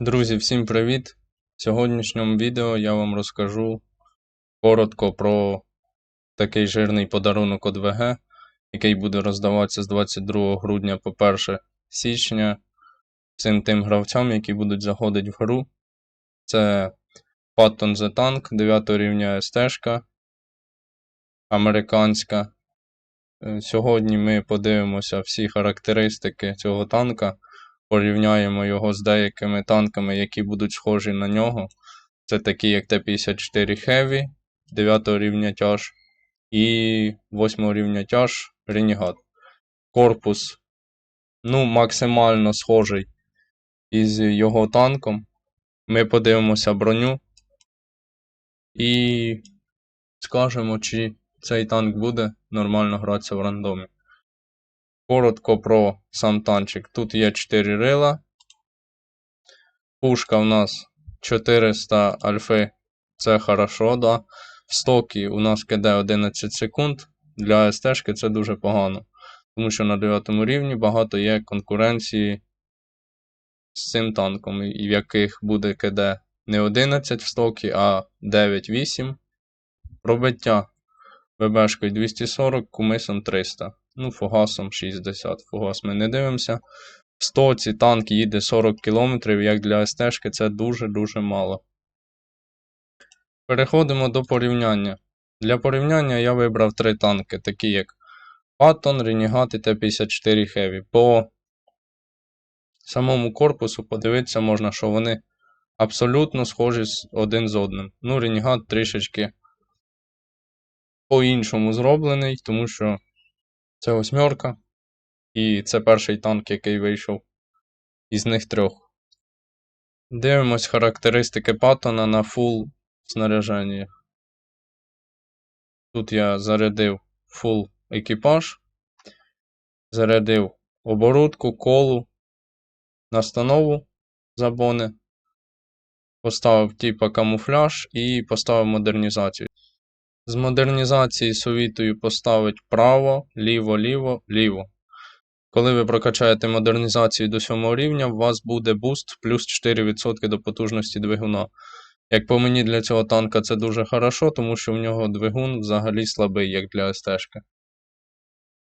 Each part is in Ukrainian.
Друзі, всім привіт! В сьогоднішньому відео я вам розкажу коротко про такий жирний подарунок від ВГ, який буде роздаватися з 22 грудня по 1 січня всім тим гравцям, які будуть заходити в гру. Це Patton The Tank 9 рівня СТ, американська. Е, Сьогодні ми подивимося всі характеристики цього танка порівняємо його з деякими танками, які будуть схожі на нього. Це такі, як Т-54 Heavy 9 рівня тяж і 8 рівня тяж Renegade. Корпус ну, максимально схожий із його танком. Ми подивимося броню і скажемо, чи цей танк буде нормально гратися в рандомі. Коротко про сам танчик. Тут є 4 рила. Пушка в нас 400 альфи. Це хорошо, да. В стокі у нас КД 11 секунд. Для СТ це дуже погано. Тому що на 9 рівні багато є конкуренції з цим танком, в яких буде КД не 11 в стокі, а 9-8. Пробиття ВБшкою 240, кумисом 300. Ну, фугасом 60. Фугас ми не дивимося. В стоці танк їде 40 км, як для СТ це дуже-дуже мало. Переходимо до порівняння. Для порівняння я вибрав три танки, такі як Patton, Renegade і Т-54 Heavy. По самому корпусу подивитися можна, що вони абсолютно схожі один з одним. Ну, Renegade трішечки по-іншому зроблений, тому що це восьмерка. І це перший танк, який вийшов із них трьох. Дивимось характеристики Паттона на фул снаряженні. Тут я зарядив фул екіпаж, зарядив оборудку, колу, настанову забони, поставив типа камуфляж і поставив модернізацію. З модернізації совітую поставити право, ліво, ліво, ліво. Коли ви прокачаєте модернізацію до 7 рівня, у вас буде буст плюс 4% до потужності двигуна. Як по мені для цього танка це дуже хорошо, тому що в нього двигун взагалі слабий, як для СТ.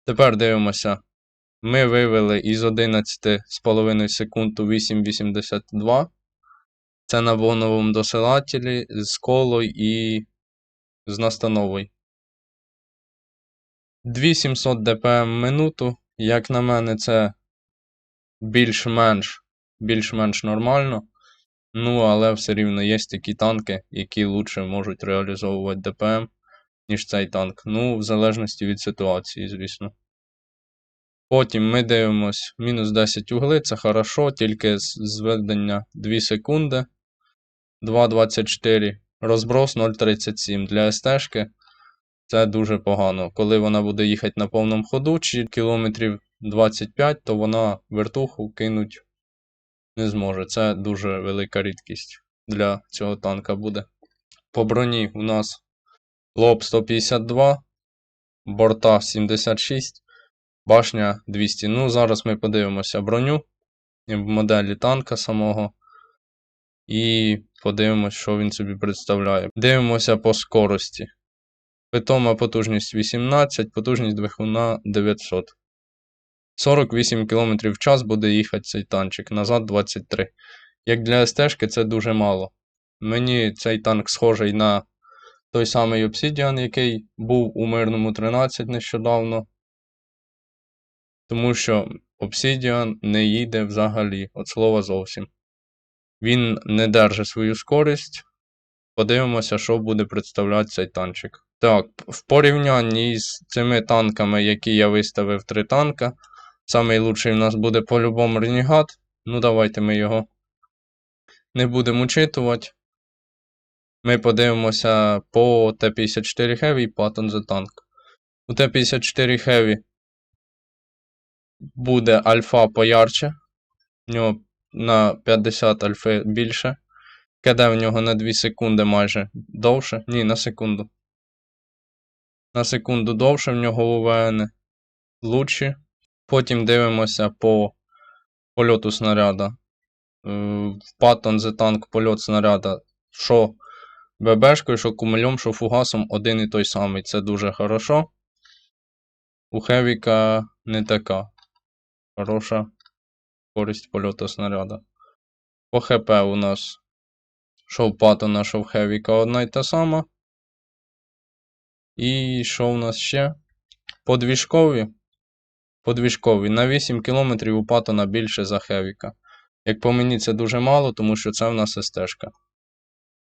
Тепер дивимося. Ми вивели із 11,5 секунд у 8,82. Це на боновому досилателі з колою і з настановою. 2700 дпм минуту. Як на мене, це більш-менш більш-менш нормально. Ну, але все рівно є такі танки, які лучше можуть реалізовувати ДПМ, ніж цей танк. Ну, в залежності від ситуації, звісно. Потім ми дивимось мінус 10 угли, це хорошо, тільки зведення 2 секунди. 2.24. Розброс 0.37. Для СТ це дуже погано. Коли вона буде їхати на повному ходу, чи кілометрів 25, то вона вертуху кинуть не зможе. Це дуже велика рідкість для цього танка буде. По броні у нас лоб 152, борта 76, башня 200. Ну, зараз ми подивимося броню в моделі танка самого. І подивимося, що він собі представляє. Дивимося по скорості. Питома потужність 18, потужність двигуна 900. 48 км в час буде їхати цей танчик, назад 23. Як для СТ це дуже мало. Мені цей танк схожий на той самий Obsidian, який був у мирному 13 нещодавно. Тому що Obsidian не їде взагалі, от слова зовсім. Він не держить свою скорість. Подивимося, що буде представляти цей танчик. Так, в порівнянні з цими танками, які я виставив три танка, лучший в нас буде по-любому Renegade. Ну, давайте ми його не будемо учитувати. Ми подивимося по Т-54 Heavy і Patton The Tank. У Т-54 Heavy буде альфа поярче. В нього на 50 альфи більше. КД в нього на 2 секунди майже довше. Ні, на секунду. На секунду довше в нього УВН лучші. Потім дивимося по польоту снаряда. в Паттон The Tank польот снаряда, що ББшкою, що кумельом, що фугасом один і той самий. Це дуже хорошо. У Хевіка не така хороша користь польоту снаряда. По ХП у нас що в Паттона, що в Хевіка одна й та сама. І що у нас ще? Подвіжкові. Подвіжкові. На 8 км у Паттона більше за Хевіка. Як по мені, це дуже мало, тому що це в нас СТ-шка.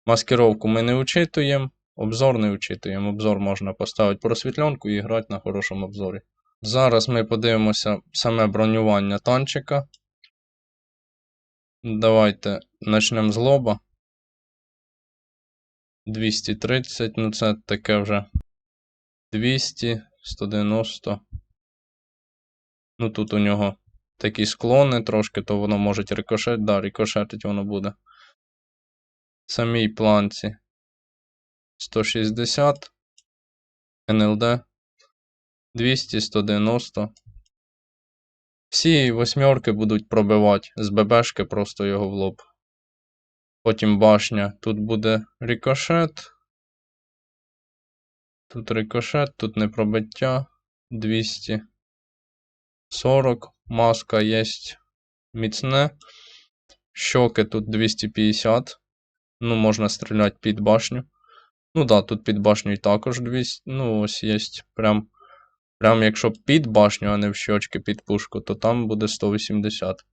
Маскировку ми не учитуємо, обзор не учитуємо. Обзор можна поставити просвітленку і грати на хорошому обзорі. Зараз ми подивимося саме бронювання танчика. Давайте почнемо з лоба. 230, ну це таке вже 200, 190. Ну тут у нього такі склони трошки, то воно може рикошет, да, рикошетить воно буде. Самій планці 160, НЛД 200, 190. Всі восьмерки будуть пробивати з ББшки просто його в лоб. Потім башня. Тут буде рикошет. Тут рикошет, тут не пробиття. 240. Маска є міцне. Щоки тут 250. Ну, можна стріляти під башню. Ну да, тут під башнею також 200. Ну, ось є. Прям, прям якщо під башню, а не в щочки під пушку, то там буде 180.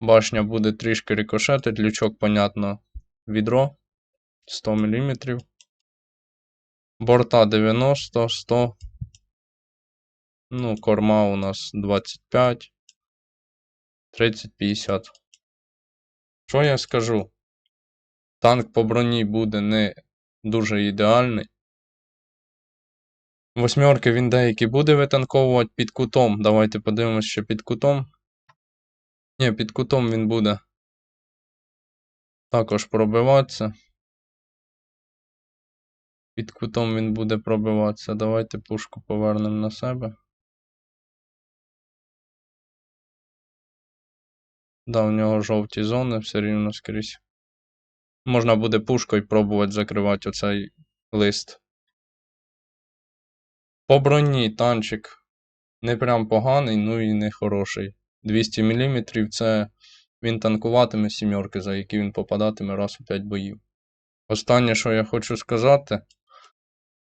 Башня буде трішки рикошетить, лючок, понятно, відро 100 мм. Борта 90, 100. Ну, корма у нас 25, 30, 50. Що я скажу? Танк по броні буде не дуже ідеальний. Восьмерки він деякі буде витанковувати під кутом. Давайте подивимось, що під кутом. Ні, під кутом він буде також пробиватися. Під кутом він буде пробиватися. Давайте пушку повернемо на себе. Да, у нього жовті зони все рівно скрізь. Можна буде пушкою пробувати закривати оцей лист. По броні танчик не прям поганий, ну і не хороший. 200 мм це він танкуватиме сімерки, за які він попадатиме раз у 5 боїв. Останнє, що я хочу сказати,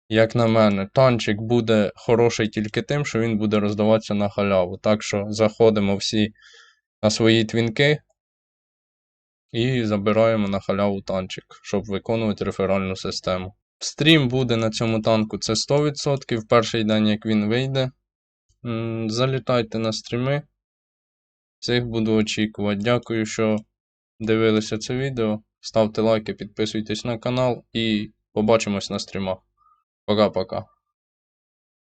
як на мене, танчик буде хороший тільки тим, що він буде роздаватися на халяву. Так що заходимо всі на свої твінки і забираємо на халяву танчик, щоб виконувати реферальну систему. Стрім буде на цьому танку це 100%. В перший день, як він вийде. Залітайте на стріми. Цих буду очікувати. Дякую, що дивилися це відео. Ставте лайки, підписуйтесь на канал і побачимось на стрімах. Пока-пока.